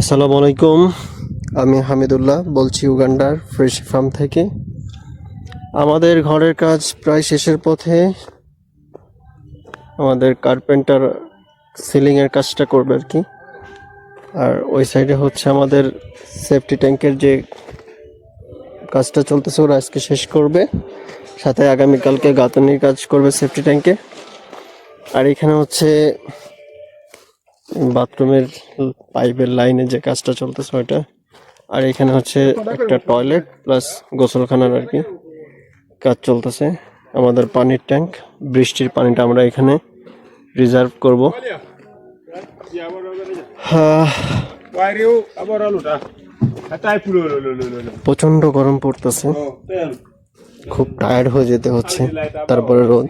আসসালামু আলাইকুম। আমি হামিদুল্লাহ বলছি উগান্ডার ফ্রেশ ফার্ম থেকে। আমাদের ঘরের কাজ প্রায় শেষের পথে। আমাদের কার্পেন্টার সিলিংয়ের কাজটা করবে আর কি। আর ওই সাইডে হচ্ছে আমাদের সেফটি ট্যাঙ্কের যে কাজটা চলতেছে ওরা আজকে শেষ করবে। সাথে আগামীকালকে গাঁথনির কাজ করবে সেফটি ট্যাঙ্কে। আর এখানে হচ্ছে বাথরুমের পাইপের লাইনে যে কাজটা চলতেছে ওইটা আর এখানে হচ্ছে একটা টয়লেট প্লাস গোসলখানার আর কি কাজ চলতেছে আমাদের পানির ট্যাঙ্ক বৃষ্টির পানিটা আমরা এখানে রিজার্ভ করব. প্রচণ্ড গরম পড়তেছে. খুব টায়ার্ড হয়ে যেতে হচ্ছে। তারপরে রোদ।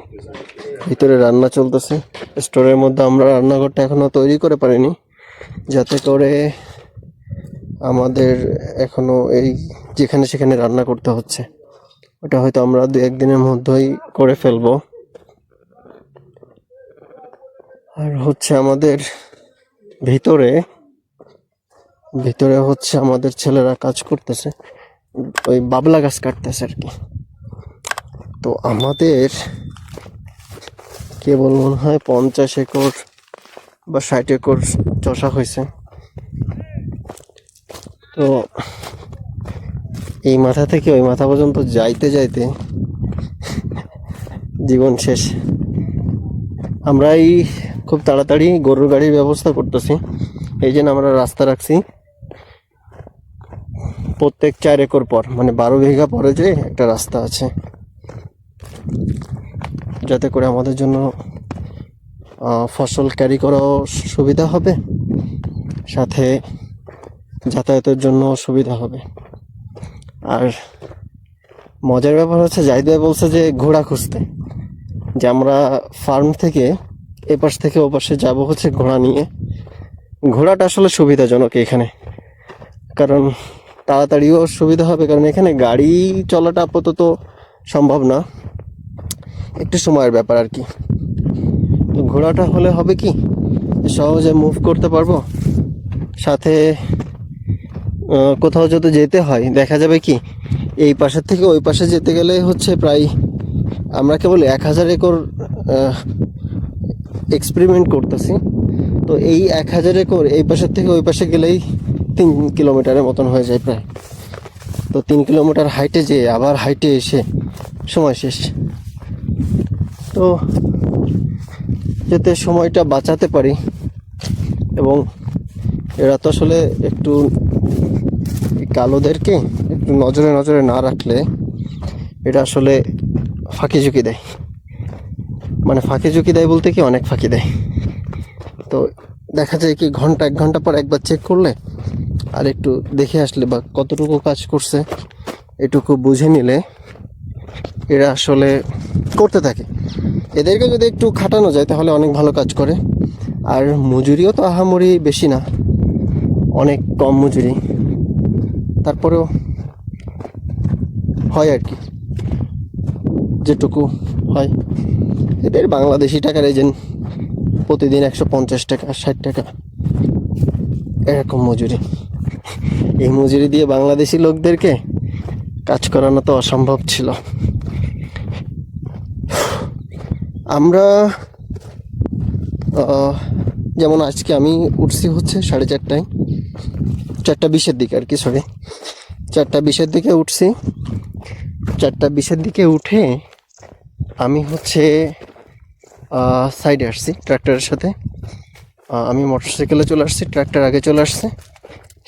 ভিতরে রান্না চলতেছে। স্টোরের মধ্যে আমরা রান্নাঘরটা এখনও তৈরি করে পারিনি। যাতে করে আমাদের এখনও এই যেখানে সেখানে রান্না করতে হচ্ছে। ওটা হয়তো আমরা দু একদিনের মধ্যেই করে ফেলব। আর হচ্ছে আমাদের ভিতরে ভিতরে হচ্ছে আমাদের ছেলেরা কাজ করতেছে। ওই বাবলা গাছ কাটতেছে আর কি। তো আমাদের কেবল মনে হয়, পঞ্চাশ একর বা ষাট একর চষা হয়েছে। তো এই মাথা থেকে ওই মাথা পর্যন্ত যাইতে যাইতে জীবন শেষ। আমরা এই খুব তাড়াতাড়ি গরুর গাড়ির ব্যবস্থা করতেছি। এই জন্য আমরা রাস্তা রাখছি। প্রত্যেক চার একর পর মানে বারো বিঘা পরে যে একটা রাস্তা আছে। যাতে করে আমাদের জন্য ফসল ক্যারি করাও সুবিধা হবে, সাথে যাতায়াতের জন্য সুবিধা হবে। আর মজার ব্যাপার হচ্ছে, জাহিদ বলছে যে ঘোড়া খুঁজতে, যে আমরা ফার্ম থেকে এপাশ থেকে ওপাশে যাব হচ্ছে ঘোড়া নিয়ে। ঘোড়াটা আসলে সুবিধাজনক এখানে, কারণ তাড়াতাড়িও সুবিধা হবে, কারণ এখানে গাড়ি চলাটা আপাতত সম্ভব না। একটু সময়ের ব্যাপার আর কি। তো ঘোড়াটা হলে হবে কি, সহজে মুভ করতে পারব। সাথে কোথাও যদি যেতে হয়, দেখা যাবে কি, এই পাশের থেকে ওই পাশে যেতে গেলে হচ্ছে প্রায় আমরা কেবল এক হাজার একর এক্সপেরিমেন্ট করতেছি। তো এই এক হাজার একর এই পাশের থেকে ওই পাশে গেলেই তিন কিলোমিটারের মতন হয়ে যায় প্রায়। তো তিন কিলোমিটার হাইটে যেয়ে, আবার হাইটে এসে সময় শেষ। তো যাতে সময়টা বাঁচাতে পারি। এবং এরা তো আসলে একটু কালোদেরকে একটু নজরে নজরে না রাখলে এটা আসলে ফাঁকি ঝুঁকি দেয়। মানে ফাঁকি ঝুঁকি দেয় বলতে কি অনেক ফাঁকি দেয়। তো দেখা যায় কি ঘণ্টা এক ঘণ্টা পর একবার চেক করলে আর একটু দেখে আসলে বা কতটুকু কাজ করছে, এটুকু বুঝে নিলে এরা আসলে করতে থাকে। এদেরকে যদি একটু খাটানো যায়, তাহলে অনেক ভালো কাজ করে। আর মজুরিও তো আহামরি বেশি না। অনেক কম মজুরি। তারপরেও হয় আর কি। যেটুকু হয়। এদের বাংলাদেশি টাকার এজেন্ট প্রতিদিন একশো পঞ্চাশ টাকা, ষাট টাকা, এরকম মজুরি। এই মজুরি দিয়ে বাংলাদেশি লোকদেরকে কাজ করানো তো অসম্ভব ছিল। আমরা যেমন আজকে আমি উঠছি হচ্ছে সাড়ে চারটায়, চারটা বিশের দিকে আর কি সরি চারটা বিশের দিকে উঠছি। চারটা বিশের দিকে উঠে আমি হচ্ছে সাইডে আসছি ট্রাক্টরের সাথে। আমি মোটরসাইকেলে চলে আসছি ট্রাক্টর আগে চলে আসছে।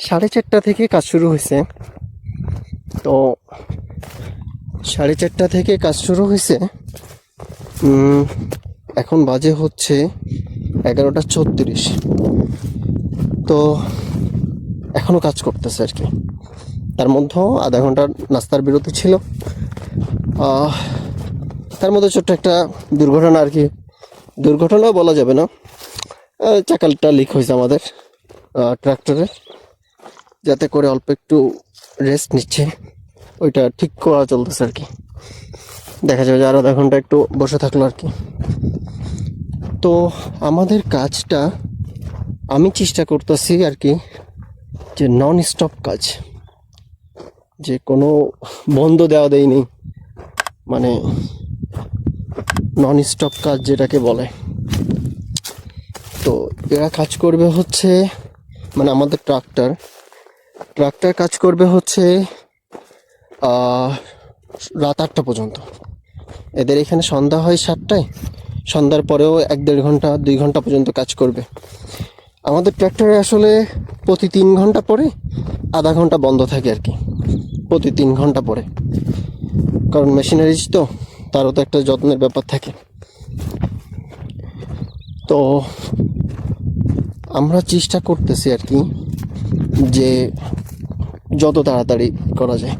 সাড়ে চারটা থেকে কাজ শুরু হয়েছে। তো সাড়ে চারটা থেকে কাজ শুরু হয়েছে। এখন বাজে হচ্ছে এগারোটা ছত্রিশ। তো এখনও কাজ করতেছে আর কি। তার মধ্যেও আধা ঘণ্টার নাস্তার বিরতি ছিল। তার মধ্যে ছোট্ট একটা দুর্ঘটনা আর কি। দুর্ঘটনাও বলা যাবে না। চাকালটা লিক হয়েছে আমাদের ট্রাক্টরের যাতে করে অল্প একটু রেস্ট নিচ্ছে। ওইটা ঠিক করা চলতেছে আর কি। দেখা যাবে যে আর আধা ঘণ্টা একটু বসে থাকল আর কি। তো আমাদের কাজটা আমি চেষ্টা করতেছি আর কি যে নন স্টপ কাজ। যে কোনো বন্ধ দেওয়া দেয়নি মানে নন স্টপ কাজ যেটাকে বলে। তো এরা কাজ করবে হচ্ছে মানে আমাদের ট্রাক্টর। ট্রাক্টর কাজ করবে হচ্ছে রাত আটটা পর্যন্ত। এদের এখানে সন্ধ্যা হয় সাতটায়। সন্ধ্যার পরেও এক দেড় ঘণ্টা, দুই ঘণ্টা পর্যন্ত কাজ করবে। আমাদের ট্র্যাক্টরে আসলে প্রতি তিন ঘণ্টা পরে আধা ঘণ্টা বন্ধ থাকে আর কি। প্রতি তিন ঘণ্টা পরে। কারণ মেশিনারিজ তো, তারও তো একটা যত্নের ব্যাপার থাকে। তো আমরা চেষ্টা করতেছি আর কি যে যত তাড়াতাড়ি করা যায়।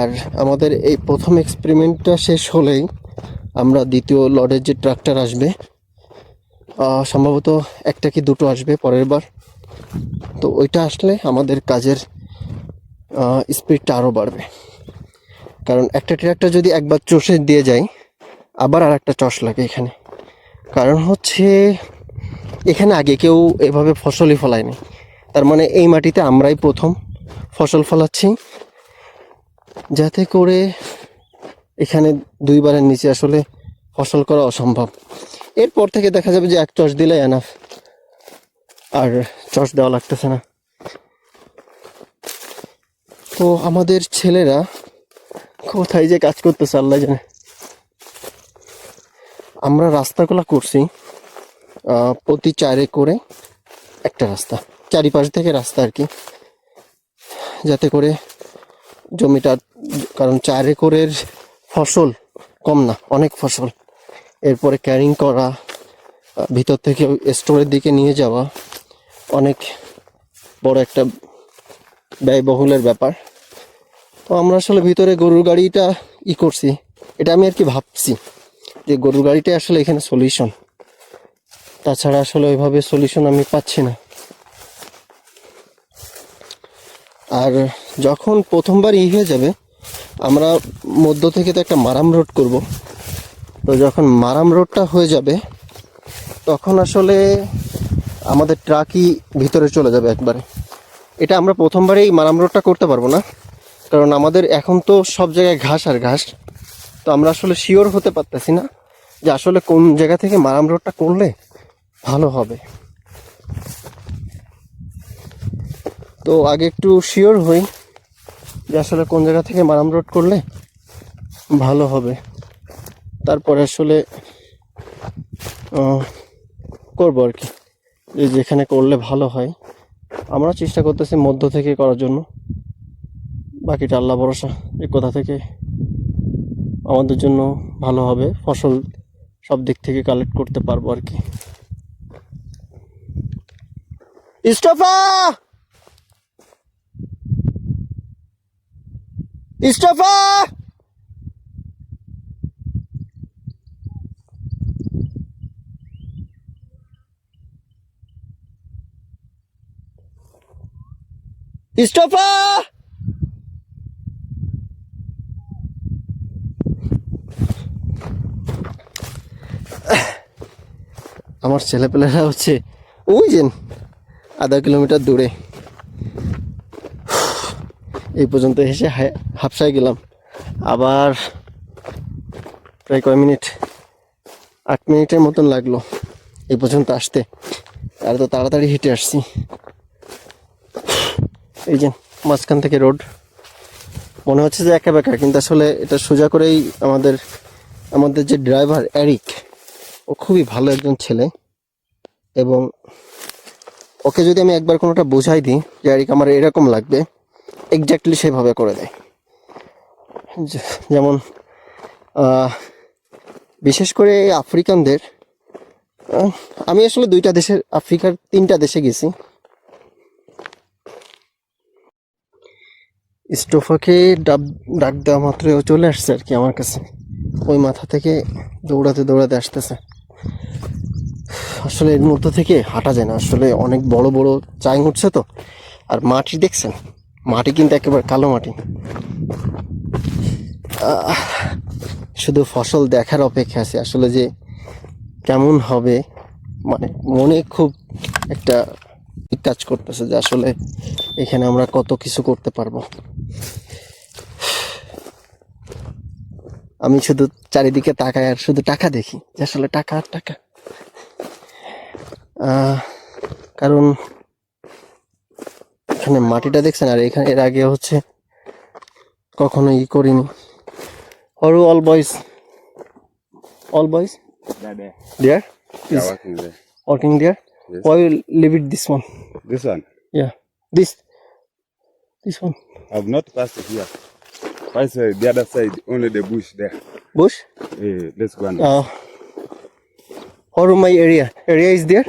আর আমাদের এই প্রথম এক্সপেরিমেন্টটা শেষ হলেই আমরা দ্বিতীয় লডের যে ট্রাক্টর আসবে সম্ভবত একটা কি দুটো আসবে পরের বার। তো ওইটা আসলে আমাদের কাজের স্পিডটা আরও বাড়বে। কারণ একটা ট্রাক্টর যদি একবার চষে দিয়ে যায়, আবার আর একটা চষ লাগে এখানে। কারণ হচ্ছে এখানে আগে কেউ এভাবে ফসলই ফলায়নি। তার মানে এই মাটিতে আমরাই প্রথম ফসল ফলাচ্ছি। যাতে করে এখানে দুইবারের নিচে আসলে ফসল করা অসম্ভব। এরপর থেকে দেখা যাবে যে এক চষ দিলে এনাফ আর চষ দেওয়া লাগতেছে না। তো আমাদের ছেলেরা কোথায় যে কাজ করতেছে আল্লাহ জানে। আমরা রাস্তাগুলো করছি প্রতি চারে করে একটা রাস্তা, চারিপাশ থেকে রাস্তা আর কি। যাতে করে জমিটা, কারণ চার একরের ফসল কম না, অনেক ফসল। এরপরে ক্যারিং করা, ভিতর থেকে স্টোরের দিকে নিয়ে যাওয়া, অনেক বড় একটা ব্যয়বহুলের ব্যাপার। তো আমরা আসলে ভিতরে গরুর গাড়িটা ই করছি। এটা আমি আর কি ভাবছি যে গরুর গাড়িটাই আসলে এখানে সলিউশন তাছাড়া আসলে ওইভাবে সলিউশন আমি পাচ্ছি না। আর যখন প্রথমবার ই হয়ে যাবে, আমরা মধ্য থেকে তো একটা মারাম রোড করব। তো যখন মারাম রোডটা হয়ে যাবে, তখন আসলে আমাদের ট্রাকই ভিতরে চলে যাবে একবারে। এটা আমরা প্রথমবারেই মারাম রোডটা করতে পারব না, কারণ আমাদের এখন তো সব জায়গায় ঘাস আর ঘাস। তো আমরা আসলে শিওর হতে পারতেছি না যে আসলে কোন জায়গা থেকে মারাম রোডটা করলে ভালো হবে। তো আগে একটু শিওর হই। যে আসলে কোন জায়গা থেকে মারাম রোড করলে ভালো হবে। তারপরে আসলে করব আর কি। যে যেখানে করলে ভালো হয়। আমরা চেষ্টা করতেছি মধ্য থেকে করার জন্য। বাকিটা আল্লাহ ভরসা যে কোথা থেকে আমাদের জন্য ভালো হবে, ফসল সব দিক থেকে কালেক্ট করতে পারব আর কি। ইস্তফা! ইস্তফা! ইস্তফা! আমার ছেলেপেলেরা হচ্ছে ওই যে আধা কিলোমিটার দূরে। এই পর্যন্ত এসে হাফসায় গেলাম। আবার প্রায় কয় মিনিট? আট মিনিটের মতন লাগল এই পর্যন্ত আসতে। আর তো তাড়াতাড়ি হেঁটে আসছি। এই যে মাঝখান থেকে রোড। মনে হচ্ছে যে একা বেকা, কিন্তু আসলে এটা সোজা করেই আমাদের আমাদের যে ড্রাইভার অ্যারিক ও খুবই ভালো একজন ছেলে। এবং ওকে যদি আমি একবার কোনোটা বোঝাই দিই যে অ্যারিক আমার এরকম লাগবে এক্স্যাক্টলি সেভাবে করে দেয়। যেমন বিশেষ করে আফ্রিকানদের আমি আসলে দুইটা দেশের, আফ্রিকার তিনটা দেশে গেছি। স্টোফাকে ডাব, ডাক দেওয়া মাত্রই ও চলে আসছে আর কি আমার কাছে। ওই মাথা থেকে দৌড়াতে দৌড়াতে আসতেছে। আসলে এর মধ্যে থেকে হাঁটা যায় না। আসলে অনেক বড় বড় চাই উঠছে তো। আর মাটি দেখছেন? মাটি কিন্তু একেবারে কালো মাটি। শুধু ফসল দেখার অপেক্ষা আছে। আসলে যে কেমন হবে মানে মনে খুব একটা কাজ করতেছে যে আসলে এখানে আমরা কত কিছু করতে পারব। আমি শুধু চারিদিকে তাকাই আর শুধু টাকা দেখি যে আসলে টাকা আর টাকা। কারণ এখানে মাটিটা দেখছেন? আর এখানে এর আগে হচ্ছে কখনো ই করিনি। Our all boys all boys dear working dear why leave it this one this one yeah this this one I have not passed it here fire say the other side only the bush there bush a let's go on our my area area is there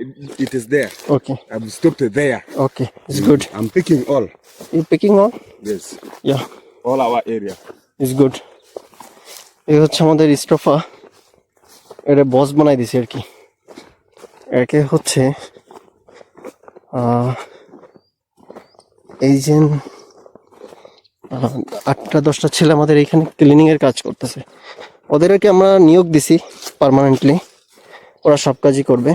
It- is there. okay. I've stopped it there. okay it's good. I'm picking all. you picking on Yes, yeah. All our area. Is good এই হচ্ছে আমাদের স্টোফা এটা বস বানাই দিছে আর কি। একে হচ্ছে এই যে আটটা দশটা ছেলে আমাদের এখানে ক্লিনিং এর কাজ করতেছে। ওদের আর আমরা নিয়োগ দিছি পার্মানেন্টলি ওরা সব কাজই করবে।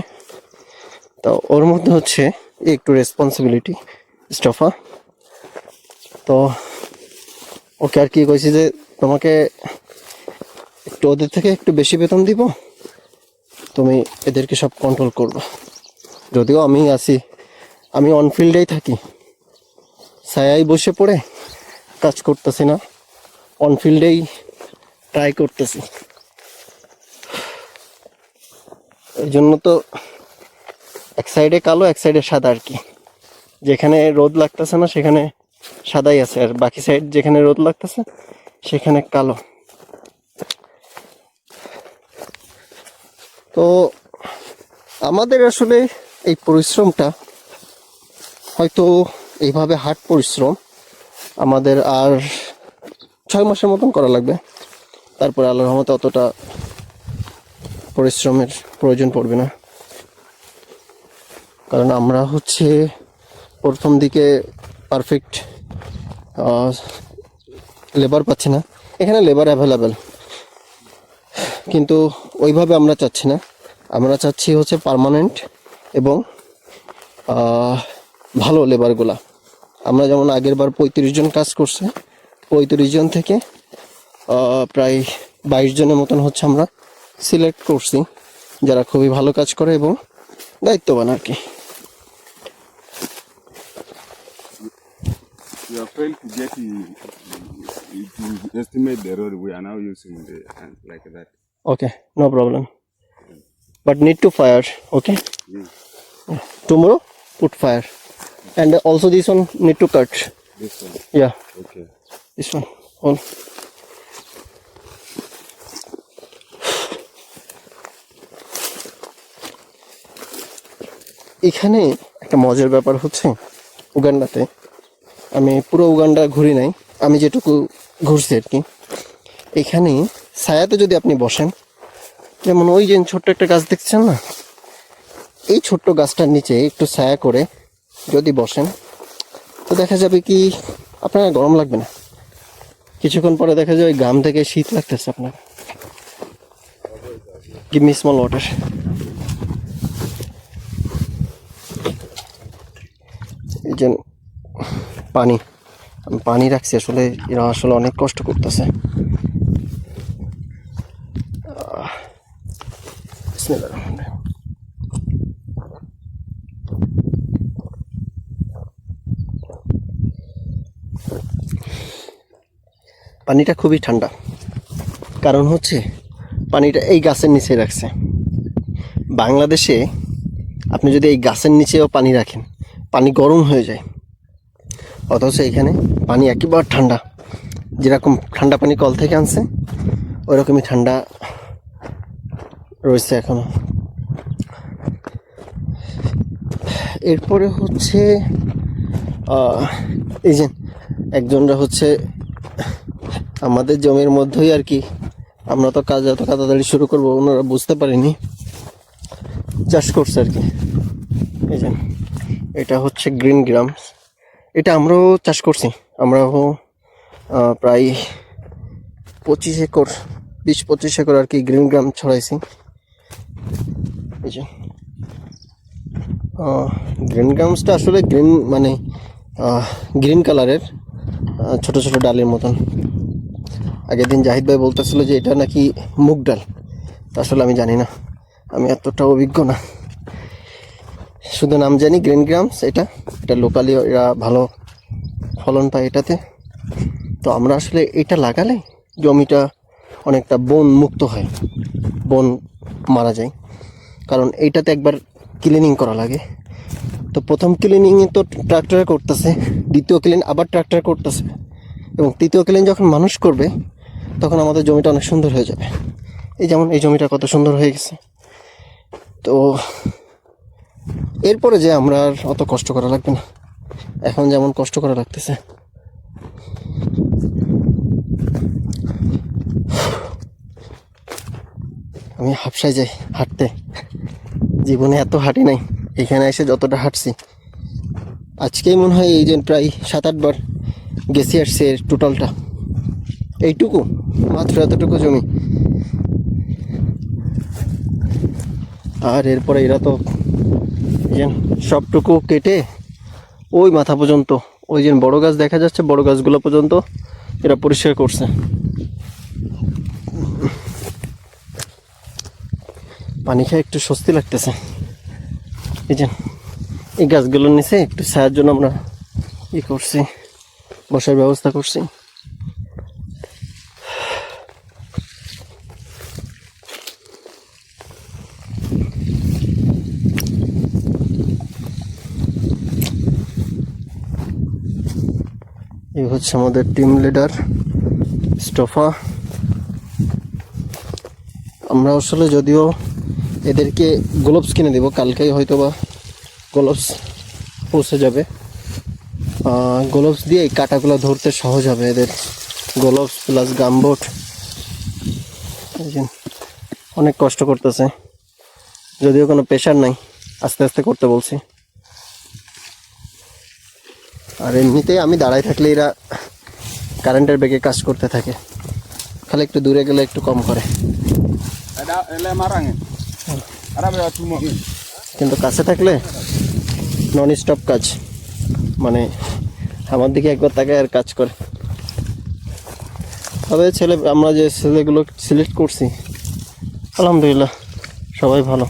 তো ওর মধ্যে হচ্ছে একটু রেসপন্সিবিলিটি স্টোফা তো ওকে আর কি কইছি যে, তোমাকে একটু ওদের থেকে একটু বেশি বেতন দিব, তুমি এদেরকে সব কন্ট্রোল করবে। যদিও আমি আছি, আমি অনফিল্ডেই থাকি। ছায়াই বসে পড়ে কাজ করতেছি না অনফিল্ডেই ট্রাই করতেছি। এই জন্য তো এক সাইডে কালো, এক সাইডে সাদা আর কি। যেখানে রোদ লাগতেছে না, সেখানে সাদাই আছে। আর বাকি সাইড যেখানে রোদ লাগতেছে, সেখানে কালো। তো আমাদের আসলে এই পরিশ্রমটা হয়তো এইভাবে হাট পরিশ্রম আমাদের আর ছয় মাসের মতন করা লাগবে। তারপরে আল্লাহর রহমতে অতটা পরিশ্রমের প্রয়োজন পড়বে না। কারণ আমরা হচ্ছে প্রথম দিকে পারফেক্ট লেবার পাচ্ছি না। এখানে লেবার অ্যাভেলেবেল কিন্তু ওইভাবে আমরা চাচ্ছি না। আমরা চাচ্ছি হচ্ছে পার্মানেন্ট এবং ভালো লেবারগুলা আমরা যেমন আগের বার পঁয়ত্রিশ জন কাজ করছে, পঁয়ত্রিশ জন থেকে প্রায় বাইশ জনের মতন হচ্ছে আমরা সিলেক্ট করছি, যারা খুবই ভালো কাজ করে এবং দায়িত্ববান আর কি। You have failed to get the, to estimate the road. We are now using the hand like that. Okay, no problem. But need to fire, okay? Mm. Tomorrow, put fire. And also this one need to cut. This one. Yeah, Okay. this one. All. এখানে একটা মজার ব্যাপার হচ্ছে উগান্ডাতে আমি পুরো Uganda ঘুরি নাই, আমি যেটুকু ঘুরছি আর কি। এখানে ছায়াতে যদি আপনি বসেন, যেমন ওই যে ছোট্ট একটা গাছ দেখছেন না, এই ছোট্ট গাছটার নিচে একটু ছায়া করে যদি বসেন, তো দেখা যাবে কি আপনার গরম লাগবে না। কিছুক্ষণ পরে দেখা যায় ওই গাম থেকে শীত লাগতেছে আপনার। গিভ মি স্মল ওয়াটার এই যে পানি। আমি পানি রাখছি, আসলে এরা আসলে অনেক কষ্ট করতেছে। পানিটা খুবই ঠান্ডা। কারণ হচ্ছে পানিটা এই গাছের নিচে রাখছে। বাংলাদেশে আপনি যদি এই গাছের নিচেও পানি রাখেন, পানি গরম হয়ে যায়। অথচ এখানে পানি একেবারে ঠান্ডা। যেরকম ঠান্ডা পানি কল থেকে আনছে ওইরকমই ঠান্ডা রয়েছে এখনও। এরপরে হচ্ছে এই যে একজনরা হচ্ছে, আমাদের জমির মধ্যেই আর কি। আমরা তো কাজ এত তাড়াতাড়ি শুরু করব, ওনারা বুঝতে পারিনি। চাষ করছে আর কি। এই যে, এটা হচ্ছে গ্রিন গ্রাম এটা আমরাও চাষ করছি। আমরাও প্রায় পঁচিশ একর, বিশ পঁচিশ একর আর কি গ্রিন গ্রাম ছড়াইছি। গ্রিন গ্রামসটা আসলে গ্রিন মানে গ্রিন কালারের ছোট ছোট ডালের মতন। আগের দিন জাহিদ ভাই বলতেছিল যে এটা নাকি মুগ ডাল। আসলে আমি জানি না। আমি এতটা অভিজ্ঞ না। শুধু নাম জানি, গ্রিন গ্রামস, এটা এটা লোকালি এরা ভালো ফলন পায় এটাতে। তো আমরা আসলে এটা লাগালে জমিটা অনেকটা বন মুক্ত হয়, বন মারা যায়। কারণ এইটাতে একবার ক্লিনিং করা লাগে। তো প্রথম ক্লিনিংয়ে তো ট্রাক্টরে করতেছে, দ্বিতীয় ক্লিন আবার ট্রাক্টর করতেছে। এবং তৃতীয় ক্লিন যখন মানুষ করবে, তখন আমাদের জমিটা অনেক সুন্দর হয়ে যাবে। এই যেমন এই জমিটা কত সুন্দর হয়ে গেছে। তো এরপরে যে আমরা আর অত কষ্ট করা লাগবে না। এখন যেমন কষ্ট করা লাগতেছে। আমি হাফসায় যাই হাঁটতে। জীবনে এত হাঁটি নাই। এখানে এসে যতটা হাঁটছি। আজকেই মনে হয় এই যে প্রায় সাত আটবার গেছি আসছে এর টোটালটা। এইটুকু, মাত্র এতটুকু জমি। আর এরপরে এরা তো এই যে সবটুকু কেটে ওই মাথা পর্যন্ত, ওই যে বড় গাছ দেখা যাচ্ছে, বড় গাছগুলো পর্যন্ত এরা পরিষ্কার করছে। পানি খেয়ে একটু স্বস্তি লাগতেছে। এই যে, এই গাছগুলোর নিচে একটু ছায়ার জন্য আমরা ই করছি, বসার ব্যবস্থা করছি। হচ্ছে আমাদের টিম লিডার স্টোফা আমরা আসলে যদিও এদেরকে গ্লোভস কিনে দেবো, কালকেই হয়তো বা গ্লোভস পৌঁছে যাবে। গ্লোভস দিয়ে এই কাটাগুলো ধরতে সহজ হবে এদের। গ্লোভস প্লাস গামবোট অনেক কষ্ট করতেছে। যদিও কোনো প্রেশার নাই, আস্তে আস্তে করতে বলছি। আর এমনিতেই আমি দাঁড়ায় থাকলে এরা কারেন্টের বেগে কাজ করতে থাকে। খালি একটু দূরে গেলে একটু কম করে. কিন্তু কাছে থাকলে নন স্টপ কাজ। মানে আমার দিকে একবার তাকে আর কাজ করে। তবে ছেলে আমরা যে ছেলেগুলো সিলেক্ট করছি আলহামদুলিল্লাহ সবাই ভালো।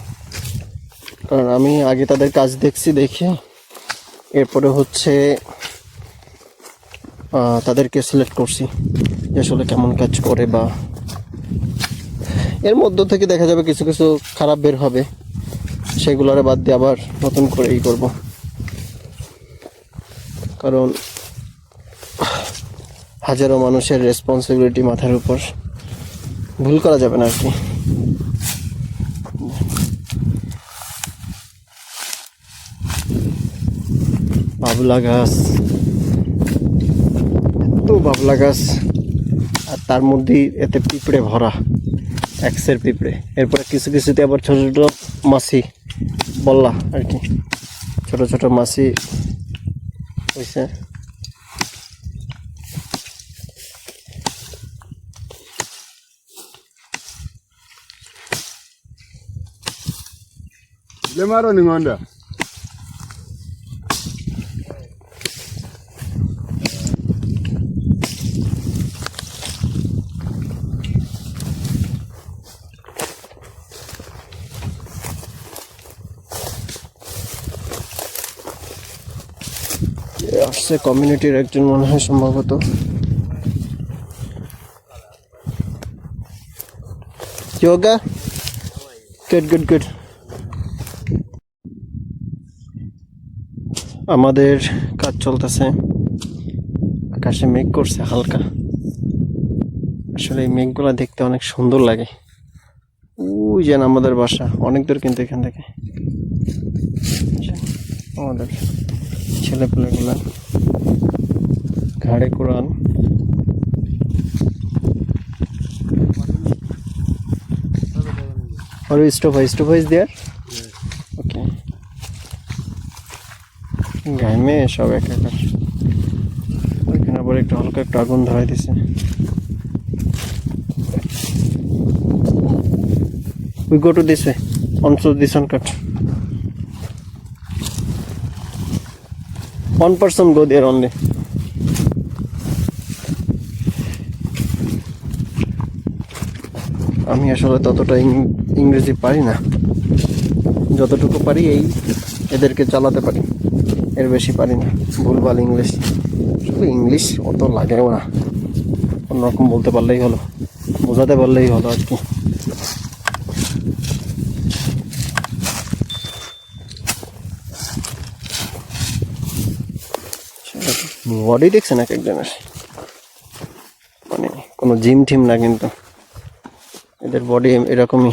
কারণ আমি আগে তাদের কাজ দেখছি দেখে এরপরে হচ্ছে তাদেরকে সিলেক্ট করছি যে আসলে কেমন কাজ করে বা এর মধ্য থেকে দেখা যাবে কিছু কিছু খারাপ বের হবে। সেগুলোরে বাদ দিয়ে আবার নতুন করে ই করব। কারণ হাজারো মানুষের রেসপন্সিবিলিটি মাথার উপর। ভুল করা যাবে না আর কি। বাবলা গাছ। এত বাবলা গাছ। আর তার মধ্যেই এতে পিঁপড়ে ভরা, এক্সের পিঁপড়ে। এরপরে কিছু কিছুতে আবার ছোট ছোট মাছি, বললা আর কি। ছোট ছোট মাছি হয়েছে Le maro ni. আসছে কমিউনিটির একজন মনে হয় সম্ভবত। যোগা গুড গুড গুড আমাদের কাজ চলতেছে। আকাশে মেঘ করছে হালকা। আসলে এই মেঘগুলো দেখতে অনেক সুন্দর লাগে। ওই যেন আমাদের বাসা, অনেক দূর কিন্তু এখান থেকে। আমাদের ছেলে পেলেগুলো ঘাড়ে কোরআন। আর স্টোভ হয় স্টোভ হয় দেয়ার ওকে গ্রামে সব এক এক ওইখানে আবার একটু হালকা একটু আগুন ধরাই দিছে। We go to this way on so this on cut One person go there only. আমি আসলে ততটা ইংরেজি পারি না। যতটুকু পারি এই এদেরকে চালাতে পারি। এর বেশি পারি না। ভুলভাল ইংলিশ। শুধু ইংলিশ অত লাগেও না। অন্যরকম বলতে পারলেই হলো। বোঝাতে পারলেই হলো আর কি। বডি দেখছেন এক একজনের? মানে কোনো জিম টিম না কিন্তু। এদের বডি এরকমই।